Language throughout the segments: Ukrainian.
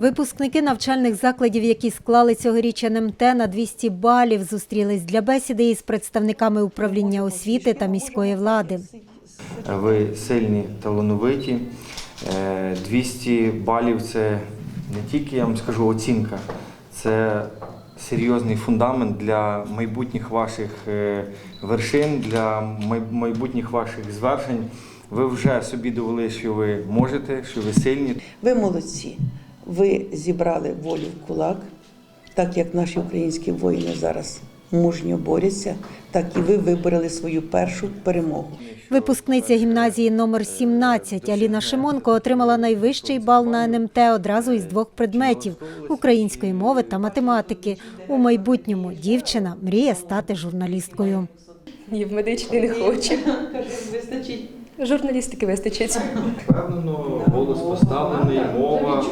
Випускники навчальних закладів, які склали цьогоріч НМТ на 200 балів, зустрілись для бесіди із представниками управління освіти та міської влади. Ви сильні, талановиті. Е, 200 балів це не тільки, я вам скажу, оцінка, це серйозний фундамент для майбутніх ваших е, вершин, для майбутніх ваших звершень. Ви вже собі довели, що ви можете, що ви сильні. Ви молодці. Ви зібрали волю в кулак, так як наші українські воїни зараз мужньо борються, так і ви вибороли свою першу перемогу. Випускниця гімназії номер 17 Аліна Шимонко отримала найвищий бал на НМТ одразу із двох предметів української мови та математики. У майбутньому дівчина мріє стати журналісткою. Ні, в медичний не хочу. Вистачить. Журналістики вистачить. Впевнено, голос поставлений, мова.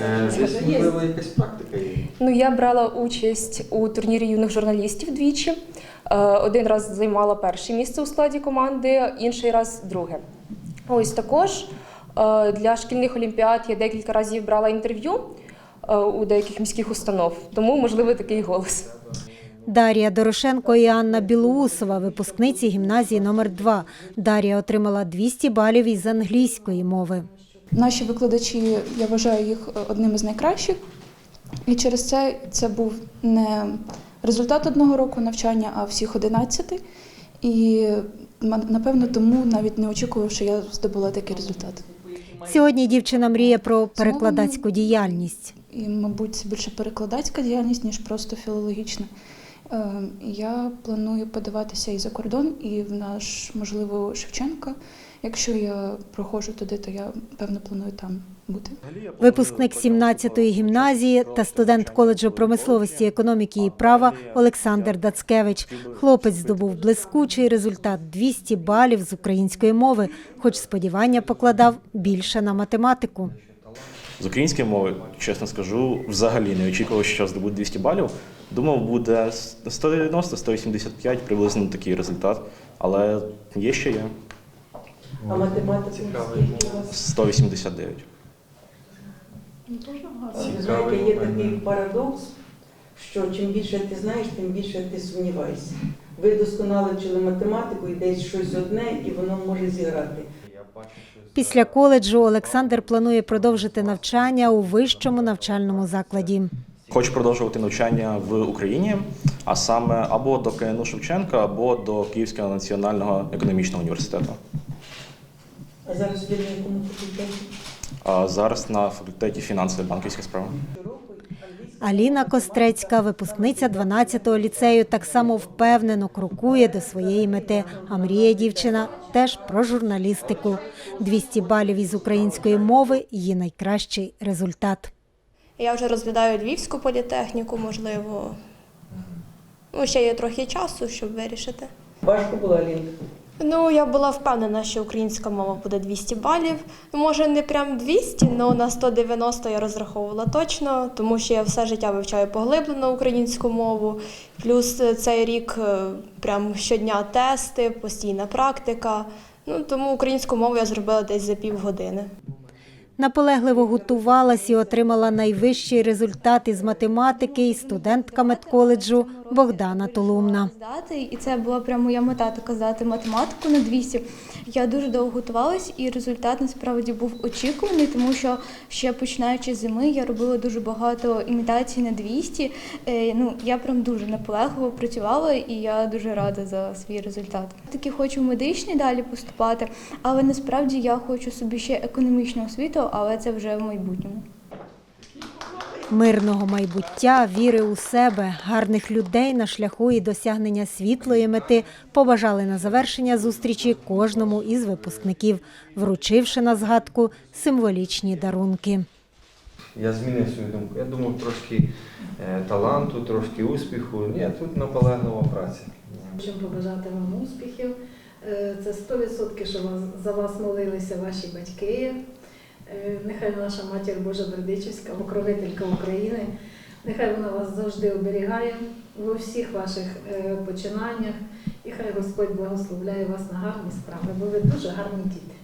Е, Десь можливо якась практика є. Ну, я брала участь у турнірі юних журналістів двічі. Е, Один раз займала перше місце у складі команди, інший раз друге. Ось також е, для шкільних олімпіад я декілька разів брала інтерв'ю у деяких міських установ, тому можливо такий голос. Дар'я Дорошенко і Анна Білоусова, випускниці гімназії номер 2 Дар'я отримала 200 балів із англійської мови. Наші викладачі, я вважаю їх е, одним із найкращих. І через це це був не результат одного року навчання, а всіх 11. І напевно тому навіть не очікував, що я здобула такий результат. Сьогодні дівчина мріє про перекладацьку діяльність. І, мабуть, це більше перекладацька діяльність, ніж просто філологічна. Е, Я планую подаватися і за кордон, і в наш, можливо, Шевченка. Якщо я проходжу туди, то я певно планую там бути. Випускник 17-ї гімназії та студент коледжу промисловості, економіки і права Олександр Дацкевич. Хлопець здобув блискучий результат 200 балів з української мови, хоч сподівання покладав більше на математику. З української мови, чесно скажу, взагалі не очікував, що здобуду 200 балів. Думав, буде 190-185 приблизно такий результат, але є ще є А математику скільки у вас? 189. Ви знаєте, є такий парадокс, що чим більше ти знаєш, тим більше ти сумніваєшся. Ви досконалечили математику і десь щось одне, і воно може зіграти. Після коледжу Олександр планує продовжити навчання у вищому навчальному закладі. Хочу продовжувати навчання в Україні, а саме або до КНУ Шевченка, або до Київського національного економічного університету. А зараз на якому факультеті? А зараз на факультеті фінансової банківської справи. Аліна Кострецька, випускниця 12-го ліцею, так само впевнено крокує до своєї мети. А мріє дівчина теж про журналістику. 200 балів із української мови – її найкращий результат. Я вже розглядаю Львівську політехніку, можливо. Ну, ще є трохи часу, щоб вирішити. Важко було, Алінка? Ну, я була впевнена, що українська мова буде 200 балів. Може, не прям 200, але на 190 я розраховувала точно, тому що я все життя вивчаю поглиблено українську мову. Плюс е, цей рік е, прям щодня тести, постійна практика. Ну, тому українську мову я зробила десь за півгодини. Наполегливо готувалась і отримала найвищий результат із математики і студентка медколеджу Богдана Толумна. і це була прямо моя мета така здати математику на 200. Я дуже довго готувалась, і результат насправді був очікуваний, тому що ще починаючи зими я робила дуже багато імітацій на 200. Е, Ну я прям дуже наполегливо працювала, і я дуже рада за свій результат. Таки хочу в медичні далі поступати, але насправді я хочу собі ще економічну освіту, але це вже в майбутньому. Мирного майбуття, віри у себе, гарних людей на шляху і досягнення світлої мети побажали на завершення зустрічі кожному із випускників, вручивши на згадку символічні дарунки. Я змінив свою думку. Я думав трошки е, таланту, трошки успіху. Ні, тут наполеглива праця. Хочемо побажати вам успіхів. Е, Це 100% що за вас молилися ваші батьки. Е, Нехай наша матір Божа Бердичівська, покровителька України, нехай вона вас завжди оберігає у всіх ваших е, починаннях. І хай Господь благословляє вас на гарні справи, бо ви дуже гарні діти.